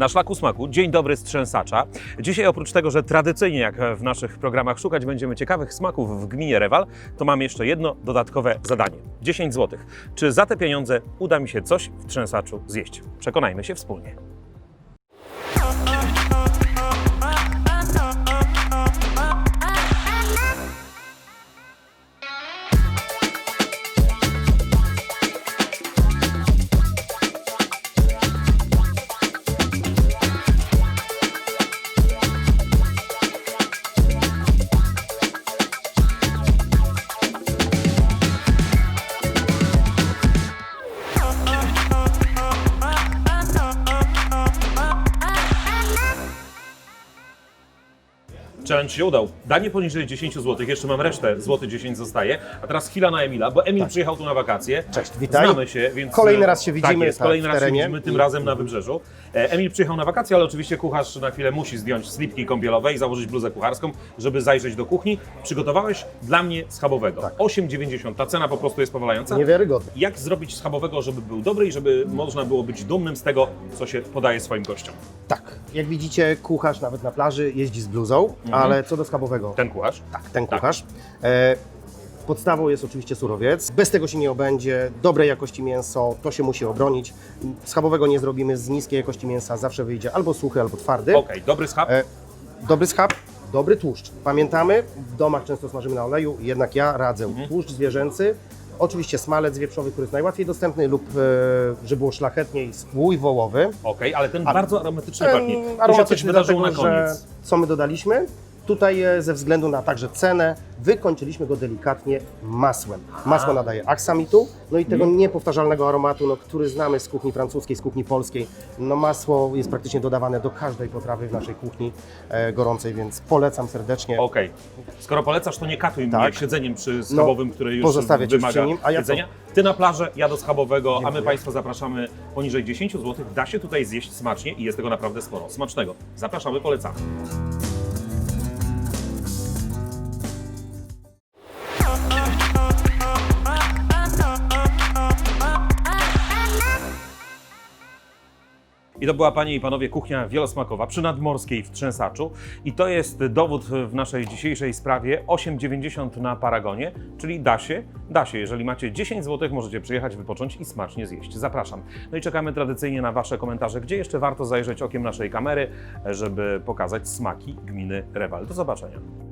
Na szlaku smaku, dzień dobry z Trzęsacza. Dzisiaj oprócz tego, że tradycyjnie jak w naszych programach szukać będziemy ciekawych smaków w gminie Rewal, to mam jeszcze jedno dodatkowe zadanie. 10 zł. Czy za te pieniądze uda mi się coś w Trzęsaczu zjeść? Przekonajmy się wspólnie. Challenge się udał. Danie poniżej 10 zł, jeszcze mam resztę, złoty 10 zostaje. A teraz chwila na Emila, bo Emil przyjechał tu na wakacje. Cześć, witaj. Znamy się, więc... Kolejny raz się Tak widzimy, jest, tak, kolejny w raz się widzimy, tym razem na Wybrzeżu. E, Emil przyjechał na wakacje, ale oczywiście kucharz na chwilę musi zdjąć slipki kąpielowe i założyć bluzę kucharską, żeby zajrzeć do kuchni. Przygotowałeś dla mnie schabowego. Tak. 8,90. Ta cena po prostu jest powalająca. Niewiarygodne. Jak zrobić schabowego, żeby był dobry i żeby można było być dumnym z tego, co się podaje swoim gościom? Tak, jak widzicie, kucharz nawet na plaży jeździ z bluzą, ale co do schabowego, Ten kucharz? tak, ten Tak. kucharz. E, podstawą jest oczywiście surowiec. Bez tego się nie obędzie. Dobrej jakości mięso, to się musi obronić. Schabowego nie zrobimy z niskiej jakości mięsa, zawsze wyjdzie albo suchy, albo twardy. Okej, dobry schab. E, dobry schab, dobry tłuszcz. Pamiętamy, w domach często smażymy na oleju, jednak ja radzę Mhm. tłuszcz zwierzęcy, oczywiście smalec wieprzowy, który jest najłatwiej dostępny lub, e, żeby było szlachetniej, spój wołowy. Okej, ale ten A- bardzo aromatyczny pachnie. Tu się coś aromatyczny wydarzyło dlatego, na że koniec. co my dodaliśmy? Tutaj e, ze względu na także cenę wykończyliśmy go delikatnie masłem. Masło nadaje aksamitu, no i Mhm. tego niepowtarzalnego aromatu, no, który znamy z kuchni francuskiej, z kuchni polskiej. No masło jest praktycznie dodawane do każdej potrawy w naszej kuchni e, gorącej, więc polecam serdecznie. Okej. Skoro polecasz, to nie katuj mnie Tak. siedzeniem przy schabowym, który już pozostawię cię wymaga przy nim, a ja jedzenia. Ty na plażę, ja do schabowego, a my Dziękuję. Państwa zapraszamy poniżej 10 zł. Da się tutaj zjeść smacznie i jest tego naprawdę sporo. Smacznego. Zapraszamy, polecamy. I to była, Panie i Panowie, kuchnia wielosmakowa przy Nadmorskiej w Trzęsaczu. I to jest dowód w naszej dzisiejszej sprawie 8,90 na Paragonie, czyli da się, da się. Jeżeli macie 10 zł, możecie przyjechać, wypocząć i smacznie zjeść. Zapraszam. No i czekamy tradycyjnie na Wasze komentarze, gdzie jeszcze warto zajrzeć okiem naszej kamery, żeby pokazać smaki gminy Rewal. Do zobaczenia.